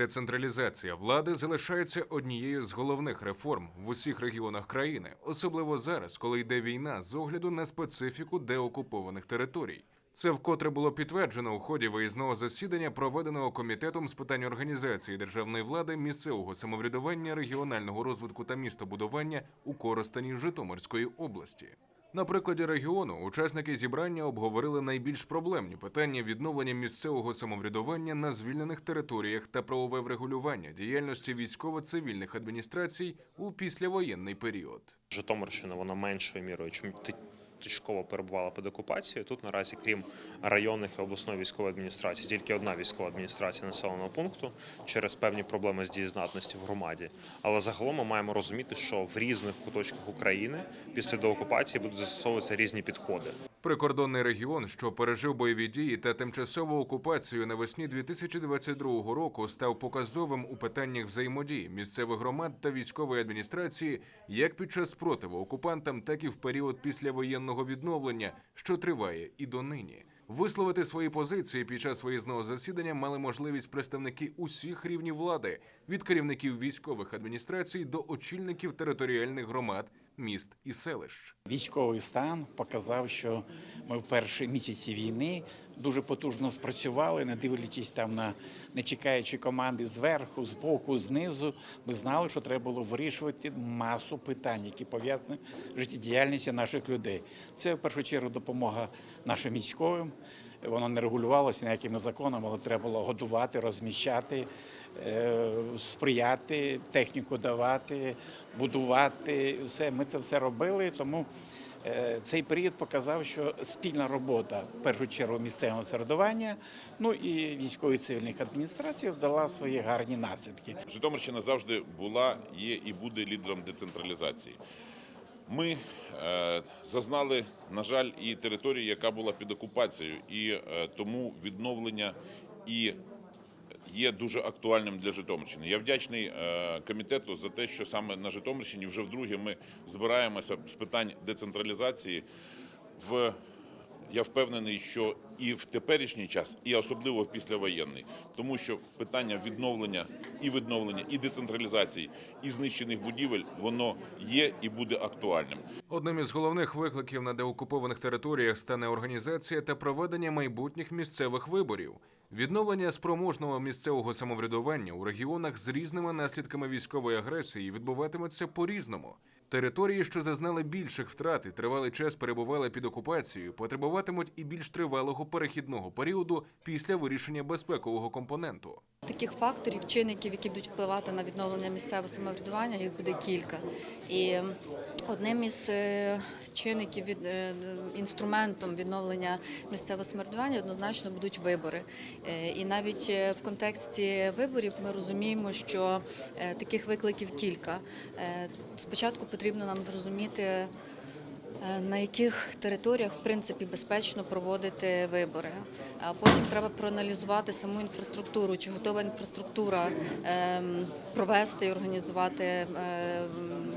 Децентралізація влади залишається однією з головних реформ в усіх регіонах країни, особливо зараз, коли йде війна з огляду на специфіку деокупованих територій. Це вкотре було підтверджено у ході виїзного засідання, проведеного комітетом з питань організації державної влади, місцевого самоврядування, регіонального розвитку та містобудування у Коростені Житомирської області. На прикладі регіону учасники зібрання обговорили найбільш проблемні питання відновлення місцевого самоврядування на звільнених територіях та правове врегулювання діяльності військово-цивільних адміністрацій у післявоєнний період. Житомирщина вона меншою мірою, чим точково перебувала під окупацією. Тут наразі, крім районних і обласної військової адміністрації, тільки одна військова адміністрація населеного пункту через певні проблеми з дієздатності в громаді. Але загалом ми маємо розуміти, що в різних куточках України після деокупації будуть застосовуватися різні підходи. Прикордонний регіон, що пережив бойові дії та тимчасову окупацію навесні 2022 року, став показовим у питаннях взаємодії місцевих громад та військової адміністрації як під час спротиву окупантам, так і в період післявоєнного відновлення, що триває і донині. Висловити свої позиції під час виїзного засідання мали можливість представники усіх рівнів влади від керівників військових адміністрацій до очільників територіальних громад, міст і селищ. Військовий стан показав, що ми в перші місяці війни дуже потужно спрацювали, не дивлячись там на не чекаючи команди зверху, з боку, знизу. Ми знали, що треба було вирішувати масу питань, які пов'язані з життєдіяльністю наших людей. Це в першу чергу допомога нашим військовим. Воно не регулювалося ніякими законами, але треба було годувати, розміщати, е, сприяти, техніку давати, будувати. Все ми це все робили. Тому цей період показав, що спільна робота в першу чергу місцевого середування, ну і військової цивільних адміністрацій дала свої гарні наслідки. Житомирщина завжди була, є і буде лідером децентралізації. Ми е, зазнали, на жаль, і територію, яка була під окупацією, і е, тому відновлення і є дуже актуальним для Житомирщини. Я вдячний е, комітету за те, що саме на Житомирщині вже вдруге ми збираємося з питань децентралізації в я впевнений, що і в теперішній час, і особливо в післявоєнний, тому що питання відновлення і відновлення, і децентралізації, і знищених будівель воно є і буде актуальним. Одним із головних викликів на деокупованих територіях стане організація та проведення майбутніх місцевих виборів. Відновлення спроможного місцевого самоврядування у регіонах з різними наслідками військової агресії відбуватиметься по-різному. Території, що зазнали більших втрат і тривалий час перебували під окупацією, потребуватимуть і більш тривалого перехідного періоду після вирішення безпекового компоненту. Таких факторів, чинників, які будуть впливати на відновлення місцевого самоврядування, їх буде кілька. І одним із е, чинників від е, інструментом відновлення місцевого самоврядування однозначно будуть вибори. Е, І навіть в контексті виборів ми розуміємо, що таких викликів кілька. Спочатку потрібно нам зрозуміти. Е, На яких територіях в принципі безпечно проводити вибори? Потім треба проаналізувати саму інфраструктуру, чи готова інфраструктура ем, провести і організувати ем,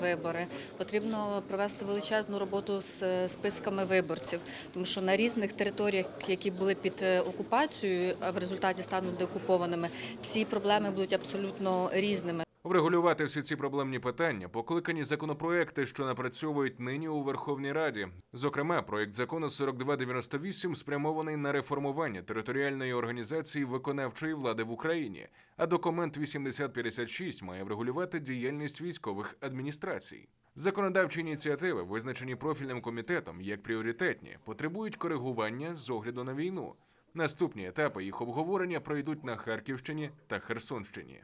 вибори. Потрібно провести величезну роботу з е, списками виборців, тому що на різних територіях, які були під е, окупацією, а в результаті стануть деокупованими, ці проблеми будуть абсолютно різними. Врегулювати всі ці проблемні питання покликані законопроекти, що напрацьовують нині у Верховній Раді. Зокрема, проект закону 4298 спрямований на реформування територіальної організації виконавчої влади в Україні. А документ 8056 має врегулювати діяльність військових адміністрацій. Законодавчі ініціативи, визначені профільним комітетом як пріоритетні, потребують коригування з огляду на війну. Наступні етапи їх обговорення пройдуть на Харківщині та Херсонщині.